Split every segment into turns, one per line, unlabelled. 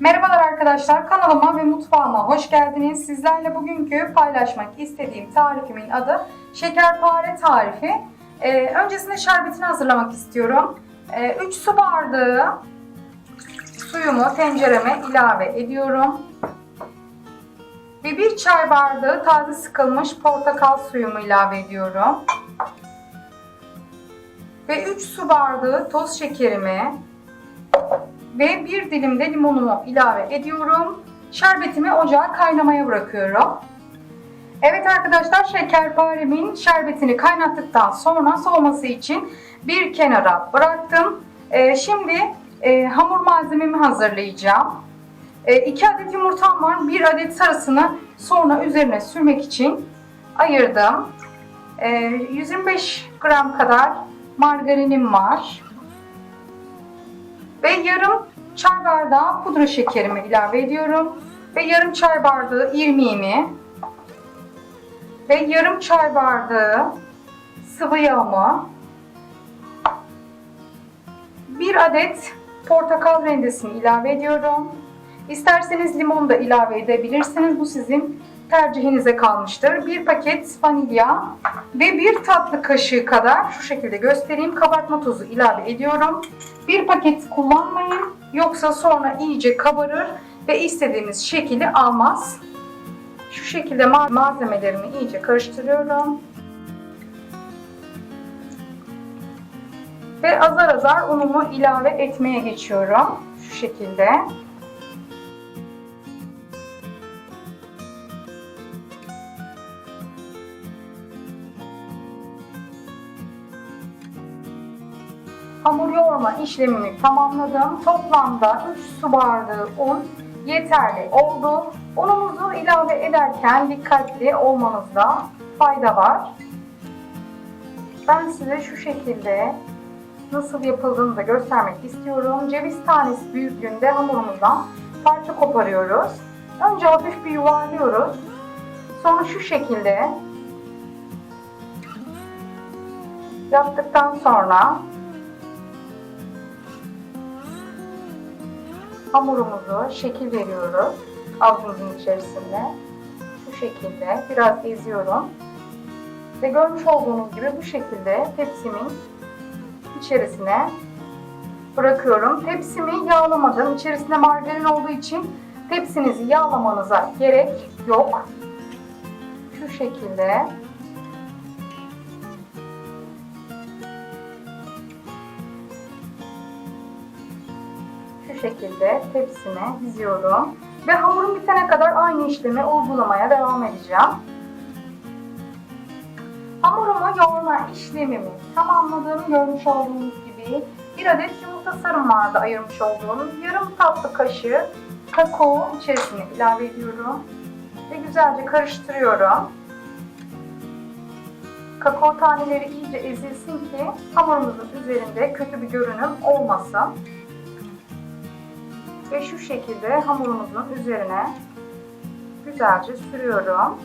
Merhabalar arkadaşlar kanalıma ve mutfağıma hoş geldiniz. Sizlerle bugünkü paylaşmak istediğim tarifimin adı şekerpare tarifi. Ee, öncesinde şerbetini hazırlamak istiyorum. 3 su bardağı suyumu tencereme ilave ediyorum. Ve 1 çay bardağı taze sıkılmış portakal suyumu ilave ediyorum. Ve 3 su bardağı toz şekerimi ve bir dilim de limonumu ilave ediyorum. Şerbetimi ocağa kaynamaya bırakıyorum. Evet arkadaşlar şekerparemin şerbetini kaynattıktan sonra soğuması için bir kenara bıraktım. Ee, şimdi e, hamur malzememi hazırlayacağım. 2 adet yumurtam var. 1 adet sarısını sonra üzerine sürmek için ayırdım. Ee, 125 gram kadar margarinim var. Ve yarım çay bardağı pudra şekerimi ilave ediyorum. Ve yarım çay bardağı irmiğimi. Ve yarım çay bardağı sıvı yağımı. Bir adet portakal rendesini ilave ediyorum. İsterseniz limon da ilave edebilirsiniz. Bu sizin tercihinize kalmıştır. Bir paket vanilya ve bir tatlı kaşığı kadar şu şekilde göstereyim. Kabartma tozu ilave ediyorum. Bir paket kullanmayın. Yoksa sonra iyice kabarır ve istediğimiz şekli almaz. Şu şekilde ma- malzemelerimi iyice karıştırıyorum. Ve azar azar unumu ilave etmeye geçiyorum. Şu şekilde. Hamur yoğurma işlemimi tamamladım. Toplamda 3 su bardağı un yeterli oldu. Unumuzu ilave ederken dikkatli olmanızda fayda var. Ben size şu şekilde nasıl yapıldığını da göstermek istiyorum. Ceviz tanesi büyüklüğünde hamurumuzdan parça koparıyoruz. Önce hafif bir yuvarlıyoruz. Sonra şu şekilde yaptıktan sonra hamurumuzu şekil veriyoruz avucumuzun içerisinde. Şu şekilde biraz eziyorum. Ve görmüş olduğunuz gibi bu şekilde tepsimin içerisine bırakıyorum. Tepsimi yağlamadım. İçerisinde margarin olduğu için tepsinizi yağlamanıza gerek yok. Şu şekilde şekilde tepsime diziyorum. Ve hamurum bitene kadar aynı işlemi uygulamaya devam edeceğim. Hamurumu yoğurma işlemimi tamamladım. Görmüş olduğunuz gibi bir adet yumurta sarım vardı ayırmış olduğum. Yarım tatlı kaşığı kakao içerisine ilave ediyorum. Ve güzelce karıştırıyorum. Kakao taneleri iyice ezilsin ki hamurumuzun üzerinde kötü bir görünüm olmasın. Ve şu şekilde hamurumuzun üzerine güzelce sürüyorum.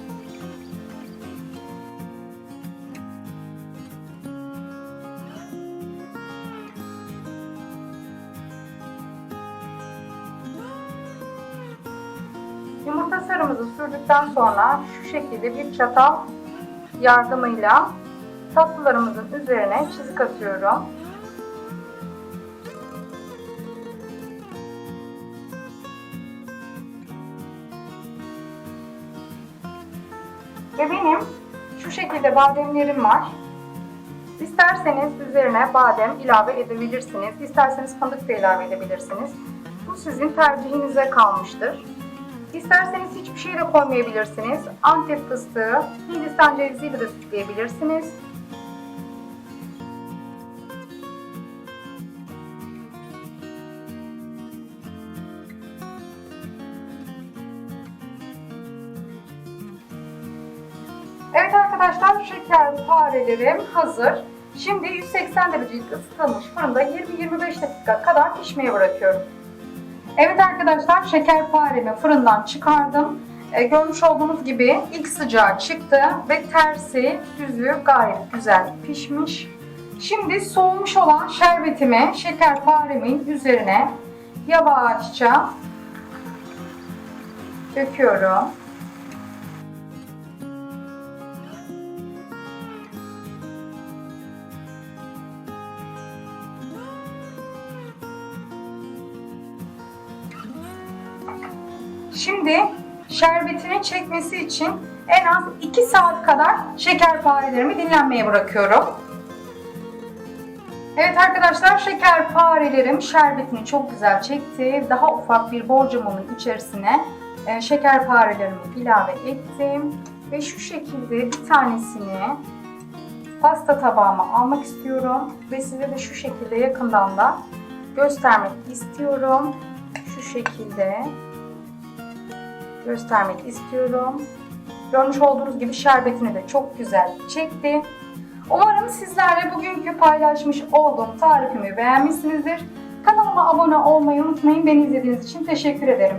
Yumurta sarımızı sürdükten sonra şu şekilde bir çatal yardımıyla tatlılarımızın üzerine çizik atıyorum. Ve benim şu şekilde bademlerim var. İsterseniz üzerine badem ilave edebilirsiniz. İsterseniz fındık da ilave edebilirsiniz. Bu sizin tercihinize kalmıştır. İsterseniz hiçbir şey de koymayabilirsiniz. Antep fıstığı, Hindistan ceviziyle de süsleyebilirsiniz. Evet arkadaşlar şeker farelerim hazır. Şimdi 180 derecelik ısıtılmış fırında 20-25 dakika kadar pişmeye bırakıyorum. Evet arkadaşlar şekerparemi fırından çıkardım. E, görmüş olduğunuz gibi ilk sıcağı çıktı ve tersi düzü gayet güzel pişmiş. Şimdi soğumuş olan şerbetimi şekerparemin üzerine yavaşça döküyorum. Şimdi şerbetini çekmesi için en az 2 saat kadar şekerparelerimi dinlenmeye bırakıyorum. Evet arkadaşlar şekerparelerim şerbetini çok güzel çekti. Daha ufak bir borcamımın içerisine e, şekerparelerimi ilave ettim. Ve şu şekilde bir tanesini pasta tabağıma almak istiyorum. Ve size de şu şekilde yakından da göstermek istiyorum. Şu şekilde göstermek istiyorum. Görmüş olduğunuz gibi şerbetini de çok güzel çekti. Umarım sizlerle bugünkü paylaşmış olduğum tarifimi beğenmişsinizdir. Kanalıma abone olmayı unutmayın. Beni izlediğiniz için teşekkür ederim.